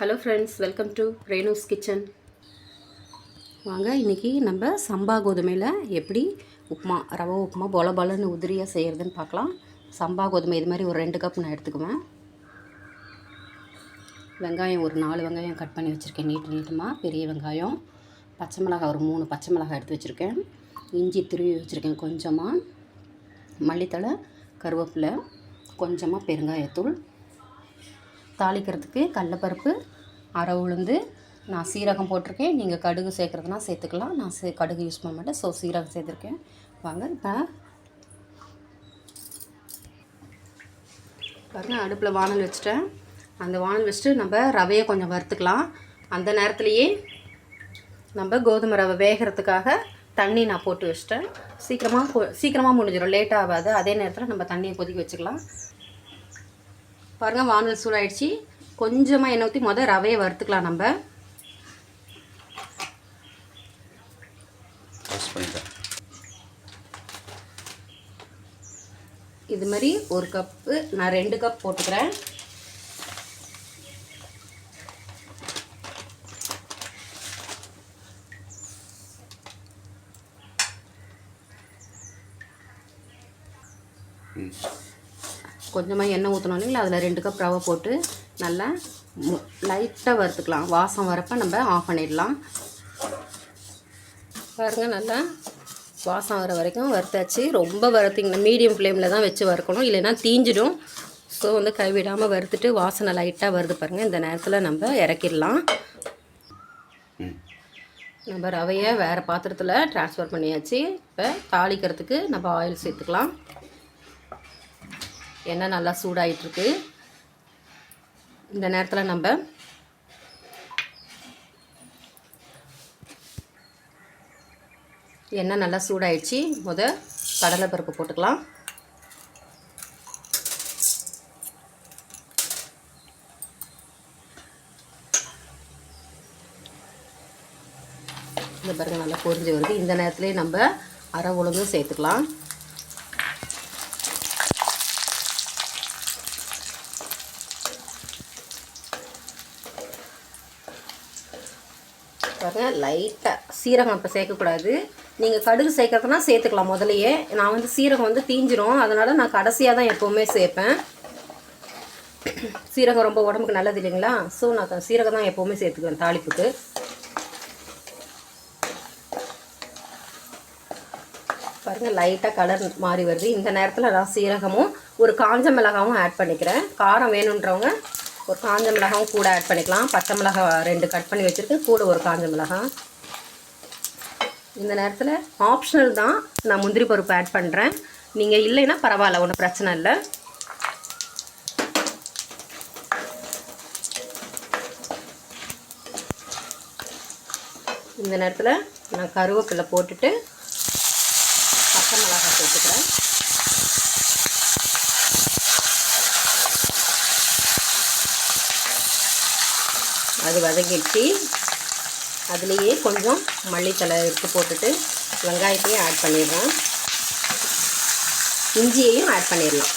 Hello friends welcome to Renu's kitchen வாங்க இன்றைக்கி நம்ம சம்பா கோதுமையில் எப்படி உப்புமா ரவை உப்புமா பொல பொலன்னு உதிரியாக செய்கிறதுன்னு பார்க்கலாம். சம்பா கோதுமை இது மாதிரி ஒரு ரெண்டு கப் நான் எடுத்துக்குவேன். வெங்காயம் ஒரு நாலு வெங்காயம் கட் பண்ணி வச்சுருக்கேன் நீட்டு நீட்டமாக பெரிய வெங்காயம். பச்சை மிளகாய் ஒரு மூணு பச்சை மிளகாய் எடுத்து வச்சுருக்கேன். இஞ்சி துருவி வச்சுருக்கேன் கொஞ்சமாக மல்லித்தழை கருவேப்பிலை கொஞ்சமாக பெருங்காயத்தூள் தாளிக்கிறதுக்கு கடலப்பருப்பு அரை உளுந்து. நான் சீரகம் போட்டிருக்கேன். நீங்கள் கடுகு சேர்க்குறதுனா சேர்த்துக்கலாம். நான் சே கடுகு யூஸ் பண்ண மாட்டேன். ஸோ சீரகம் சேர்த்துருக்கேன். வாங்க இப்போ பாருங்கள் அடுப்பில் வானல் வச்சுட்டேன். அந்த வானல் வச்சுட்டு நம்ம ரவையை கொஞ்சம் வறுத்துக்கலாம். அந்த நேரத்துலையே நம்ம கோதுமை ரவை வேகிறதுக்காக தண்ணி நான் போட்டு வச்சிட்டேன். சீக்கிரமாக சீக்கிரமாக முடிஞ்சிடும். லேட் ஆகாது. அதே நேரத்தில் நம்ம தண்ணியை கொதிக்க வச்சுக்கலாம். பாருங்கள் வானல் சூடாயிடுச்சு கொஞ்சமாக எண்ணெய் ஊற்றி மொதல் ரவையை வறுத்துக்கலாம் நம்ம. இது மாதிரி ஒரு கப்பு நான் ரெண்டு கப் போட்டுக்கிறேன். ம் கொஞ்சமாக எண்ணெய் ஊற்றணும் இல்லைங்களா? அதில் ரெண்டு கப் ரவை போட்டு நல்லா லைட்டாக வறுத்துக்கலாம். வாசம் வரப்போ நம்ம ஆஃப் பண்ணிடலாம். பாருங்கள் நல்லா வாசம் வர வரைக்கும் வறுத்தாச்சு. ரொம்ப வறுத்திங்கன்னா மீடியம் ஃப்ளேமில் தான் வச்சு வறுக்கணும். இல்லைன்னா தீஞ்சிடும். ஸோ வந்து கைவிடாமல் வறுத்துட்டு வாசனை லைட்டாக வருது பாருங்கள் இந்த நேரத்தில் நம்ம இறக்கிடலாம். நம்ம ரவையை வேறு பாத்திரத்தில் ட்ரான்ஸ்ஃபர் பண்ணியாச்சு. இப்போ தாளிக்கிறதுக்கு நம்ம ஆயில் சேர்த்துக்கலாம். எண்ணெய் நல்லா சூடாயிட்டிருக்கு. இந்த நேரத்தில் நம்ம எண்ணெய் நல்லா சூடாயிடுச்சு. முத கடலைப்பருப்பு போட்டுக்கலாம். இந்த பாருங்க நல்லா பொரிஞ்சு வருது. இந்த நேரத்துலேயே நம்ம அரை உளுந்து சேர்த்துக்கலாம். பாருங்க லைட்டாக சீரகம் இப்போ சேர்க்கக்கூடாது. நீங்கள் கடுகு சேர்க்கறதுனா சேர்த்துக்கலாம் முதலையே நான் வந்து சீரகம் வந்து தீஞ்சிரும். அதனால் நான் கடைசியாக தான் எப்போவுமே சேர்ப்பேன். சீரகம் ரொம்ப உடம்புக்கு நல்லது இல்லைங்களா? ஸோ நான் சீரகம் தான் எப்போவுமே சேர்த்துக்குவேன் தாளிப்புக்கு. பாருங்கள் லைட்டாக கலர் மாறி வருது. இந்த நேரத்தில் நான் சீரகமும் ஒரு காஞ்ச மிளகாவும் ஆட் பண்ணிக்கிறேன். காரம் வேணுன்றவங்க ஒரு காஞ்ச மிளகாவும் கூட ஆட் பண்ணிக்கலாம். பச்சை மிளகா ரெண்டு கட் பண்ணி வச்சுருக்கேன். கூட ஒரு காஞ்ச மிளகா. இந்த நேரத்தில் ஆப்ஷனல் தான் நான் முந்திரி பருப்பு ஆட் பண்ணுறேன் நீங்கள் இல்லைன்னா பரவாயில்ல ஒன்றும் பிரச்சனை இல்லை. இந்த நேரத்தில் நான் கருவேப்பிலை போட்டுட்டு பச்சை மிளகாய் சேர்த்துக்கிறேன். அது வதங்கிடுச்சு அதுலேயே கொஞ்சம் மல்லித்தலை எடுத்து போட்டுட்டு வெங்காயத்தையும் ஆட் பண்ணிடுறோம் இஞ்சியையும் ஆட் பண்ணிடலாம்.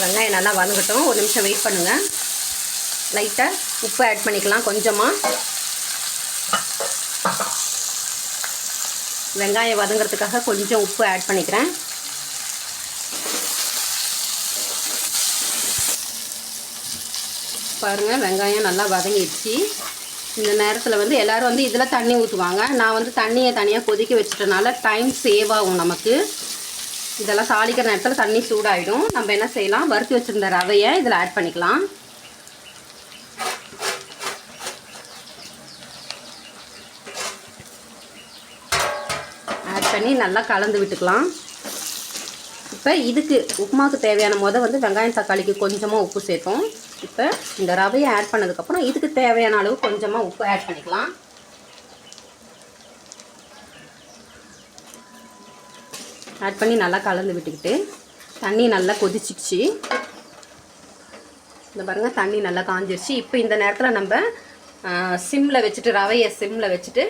வெங்காயம் நல்லா வதங்கட்டும். ஒரு நிமிஷம் வெயிட் பண்ணுங்கள் லைட்டாக உப்பு ஆட் பண்ணிக்கலாம் கொஞ்சமாக வெங்காயம் வதங்கிறதுக்காக கொஞ்சம் உப்பு ஆட் பண்ணிக்கிறேன். பாருங்கள் வெங்காயம் நல்லா வதங்கிடுச்சு. இந்த நேரத்தில் வந்து எல்லோரும் வந்து இதில் தண்ணி ஊற்றுவாங்க நான் வந்து தண்ணியை தனியாக கொதிக்க வச்சிட்டனால டைம் சேவ் ஆகும் நமக்கு. இதெல்லாம் தாளிக்கிற நேரத்தில் தண்ணி சூடாகிடும் நம்ம என்ன செய்யலாம்? வறுத்து வச்சுருந்த ரவையை இதில் ஆட் பண்ணிக்கலாம். ஆட் பண்ணி நல்லா கலந்து விட்டுக்கலாம். இப்போ இதுக்கு உப்புமாவுக்கு தேவையான முத வந்து வெங்காயம் தக்காளிக்கு கொஞ்சமாக உப்பு சேர்த்தோம் இப்போ இந்த ரவையை ஆட் பண்ணதுக்கப்புறம் இதுக்கு தேவையான அளவு கொஞ்சமாக உப்பு ஆட் பண்ணிக்கலாம். ஆட் பண்ணி நல்லா கலந்து விட்டுக்கிட்டு தண்ணி நல்லா கொதிச்சிச்சு இந்த பாருங்கள் தண்ணி நல்லா காஞ்சிருச்சு. இப்போ இந்த நேரத்தில் நம்ம சிம்மில் வச்சுட்டு ரவையை சிம்மில் வச்சுட்டு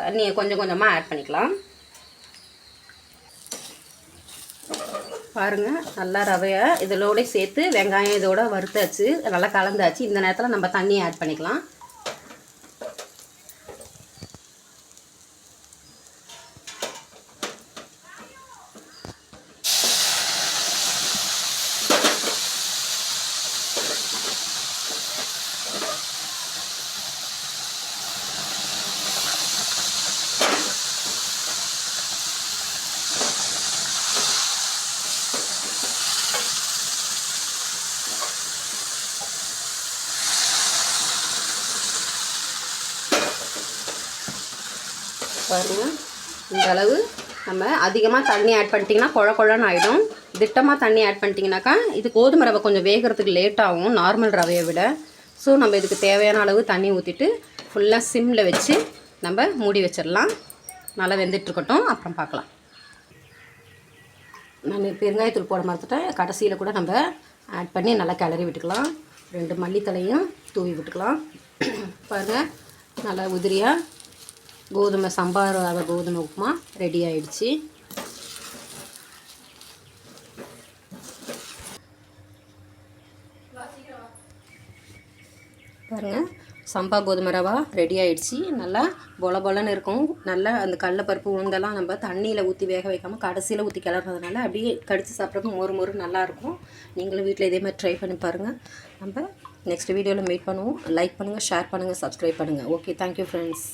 தண்ணியை கொஞ்சம் கொஞ்சமாக ஆட் பண்ணிக்கலாம். பாருங்க நல்லா ரவையை இதோட சேர்த்து வெங்காயம் இதோட வறுத்தாச்சு நல்லா கலந்தாச்சு. இந்த நேரத்தில் நம்ம தண்ணியை ஆட் பண்ணிக்கலாம். பாருங்கள் இந்த அளவு நம்ம அதிகமாக தண்ணி ஆட் பண்ணிட்டிங்கன்னா குழ குழன்னு ஆகிடும் திட்டமாக தண்ணி ஆட் பண்ணிட்டிங்கனாக்கா இது கோதுமை ரவை கொஞ்சம் வேகிறதுக்கு லேட் ஆகும் நார்மல் ரவையை விட. ஸோ நம்ம இதுக்கு தேவையான அளவு தண்ணி ஊற்றிட்டு ஃபுல்லாக சிம்மில் வச்சு நம்ம மூடி வச்சிடலாம். நல்லா வெந்துட்டுருக்கட்டும் அப்புறம் பார்க்கலாம். நான் பெருங்காயத்தூள் போட மறந்துட்டேன். கடைசியில் கூட நம்ம ஆட் பண்ணி நல்லா கிளறி விட்டுக்கலாம். ரெண்டு மல்லித்தலையும் தூவி விட்டுக்கலாம். பாருங்கள் நல்லா உதிரியாக கோதுமை சம்பார் ரவை கோதுமை உப்புமா ரெடி ஆயிடுச்சு. பாருங்க சம்பா கோதுமை ரவா ரெடி ஆயிடுச்சு. நல்லா பொல பொலன்னு இருக்கும். நல்லா அந்த கடலப்பருப்பு உளுந்தெல்லாம் நம்ம தண்ணியில் ஊற்றி வேக வைக்காமல் கடைசியில் ஊற்றி கிளறதுனால அப்படியே கடித்து சாப்பிட்றப்ப மொறு மொறு நல்லாயிருக்கும் நீங்களும் வீட்டில் இதே மாதிரி ட்ரை பண்ணி பாருங்கள் நம்ம நெக்ஸ்ட் வீடியோவில் மீட் பண்ணுவோம். லைக் பண்ணுங்கள் ஷேர் பண்ணுங்கள் சப்ஸ்கிரைப் பண்ணுங்கள் ஓகே தேங்க்யூ ஃப்ரெண்ட்ஸ்